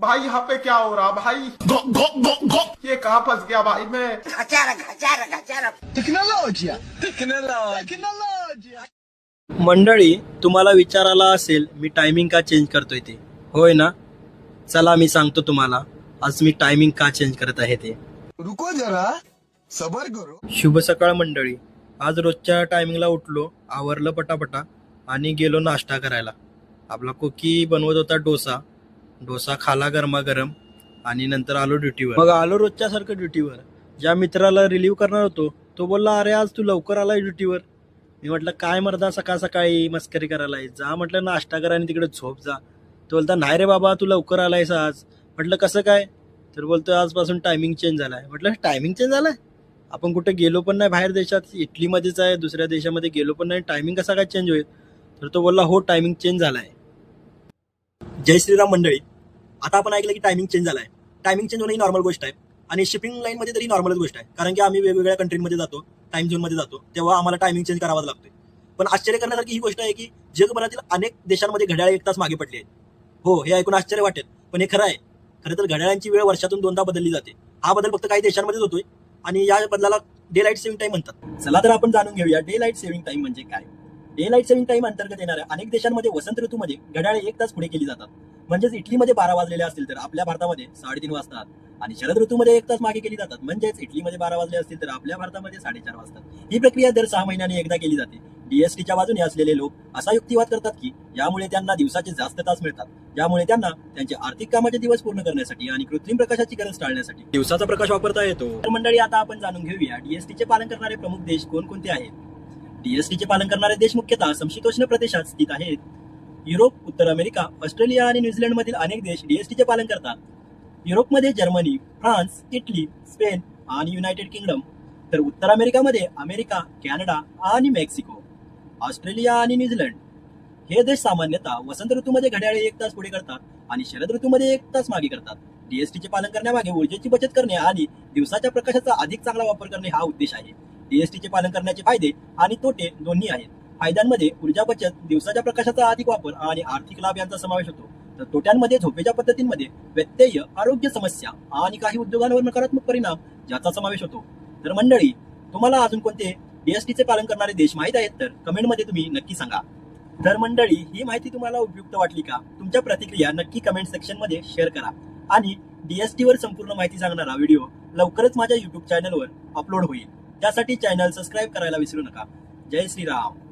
भाई यहाँ पे क्या हो रहा भाई? ये कहाँ फंस गया भाई मैं? मंडळी तुम्हाला विचारायला असेल मी टायमिंग का चेंज करतोय ते. होय ना? चला मी सांगतो तुम्हाला. आज मी टायमिंग का चेंज करत आहे ते. रुको जरा. सबर करो. शुभ सकाळ मंडळी. आज रोजच्या टायमिंगला उठलो आवरलं पटापटा आणि गेलो नाश्ता करायला. आपला कोकी बनवत होता डोसा. डोसा खाला गरमागरम आणि नंतर आलो ड्युटीवर मग आलो रोजच्या सारखं ड्युटीवर ज्या मित्राला रिलीव्ह करणार होतो तो बोलला अरे आज तू लवकर आलाय ड्युटीवर मी म्हटलं काय मर्दा सकाळ सकाळी मस्करी करायला आहे? जा म्हटलं नाश्ता करा आणि तिकडे झोप जा. तो बोलता नाही रे बाबा तू लवकर आलायस आज. म्हटलं कसं काय? तर बोलतो आजपासून टायमिंग चेंज झालाय. म्हटलं टायमिंग चेंज झालाय? आपण कुठे गेलो पण नाही बाहेर देशात? इटलीमध्येच आहे दुसऱ्या देशामध्ये गेलो पण नाही. टायमिंग कसा काय चेंज होईल? तर तो बोलला हो टायमिंग चेंज झालाय. जय श्रीराम मंडळी. आता आपण ऐकलं की टायमिंग चेंज झालाय. टायमिंग चेंज होणं ही नॉर्मल गोष्ट आहे. आणि शिपिंग लाईनमध्ये तरी नॉर्मलच गोष्ट आहे. कारण की आम्ही वेगवेगळ्या कंट्रीमध्ये जातो टाइम झोनमध्ये जातो तेव्हा आम्हाला टायमिंग चेंज करावाच लागतोय. पण आश्चर्य करण्यासारखी ही गोष्ट आहे की जगभरातील अनेक देशांमध्ये घड्याळ एक तास मागे पडली आहेत हो हे ऐकून आश्चर्य वाटेल. पण हे खरं आहे. खरं तर घड्याळांची वेळ वर्षातून दोनदा बदलली जाते. हा बदल फक्त काही देशांमध्येच होतोय. आणि या बदलाला डे लाइट सेव्हिंग टाइम म्हणतात. चला तर आपण जाणून घेऊया डे लाइट सेव्हिंग टाइम म्हणजे काय? डे लाइट सेव्हिंग टाइम अंतर्गत येणाऱ्या अनेक देशांमध्ये वसंत ऋतूमध्ये घड्याळे एक तास पुढे केली जातात. म्हणजेच इटलीमध्ये बारा वाजलेले असतील तर आपल्या भारतामध्ये साडेतीन वाजतात. आणि शरद ऋतूमध्ये एक तास मागे केली जातात. म्हणजेच इटलीमध्ये बारा वाजले असतील तर आपल्या भारतामध्ये साडेचार वाजतात. ही प्रक्रिया दर सहा महिन्याने एकदा केली जाते. डीएसटीच्या बाजूने असलेले लोक असा युक्तिवाद करतात की यामुळे त्यांना दिवसाचे जास्त तास मिळतात. ज्यामुळे त्यांना त्यांचे आर्थिक कामाचे दिवस पूर्ण करण्यासाठी आणि कृत्रिम प्रकाशाची गरज टाळण्यासाठी दिवसाचा प्रकाश वापरता येतो. तर मंडळी आता आपण जाणून घेऊया डीएसटीचे पालन करणारे प्रमुख देश कोणकोणते आहेत? डीएसटीचे पालन करणारे देश मुख्यतः समशीतोष्ण प्रदेशात स्थित आहेत. युरोप उत्तर अमेरिका ऑस्ट्रेलिया आणि न्यूझीलंडमधील अनेक देश डीएसटीचे पालन करतात. युरोपमध्ये जर्मनी फ्रान्स इटली स्पेन आणि युनायटेड किंगडम. तर उत्तर अमेरिकामध्ये अमेरिका कॅनडा आणि मेक्सिको ऑस्ट्रेलिया आणि न्यूझीलंड हे देश सामान्यतः वसंत ऋतूमध्ये घड्याळे एक तास पुढे करतात आणि शरद ऋतूमध्ये एक तास मागे करतात. डीएसटीचे पालन करण्यामागे ऊर्जेची बचत करणे आणि दिवसाच्या प्रकाशाचा अधिक चांगला वापर करणे हा उद्देश आहे. डीएसटीचे पालन करण्याचे फायदे आणि तोटे दोन्ही आहेत. फायद्यांमध्ये ऊर्जा बचत दिवसाच्या प्रकाशाचा अधिक वापर आणि आर्थिक लाभ यांचा समावेश होतो. तर तोट्यांमध्ये झोपेच्या पद्धतींमध्ये व्यत्यय आरोग्य समस्या आणि काही उद्योगांवर नकारात्मक परिणाम ज्याचा समावेश होतो. तर मंडळी तुम्हाला अजून कोणते डीएसटीचे पालन करणारे देश माहीत आहेत तर कमेंटमध्ये तुम्ही नक्की सांगा. तर मंडळी ही माहिती तुम्हाला उपयुक्त वाटली का? तुमच्या प्रतिक्रिया नक्की कमेंट सेक्शनमध्ये शेअर करा. आणि डीएसटी वर संपूर्ण माहिती सांगणारा व्हिडिओ लवकरच माझ्या युट्यूब चॅनलवर अपलोड होईल. त्यासाठी चॅनल सबस्क्राईब करायला विसरू नका. जय श्रीराम.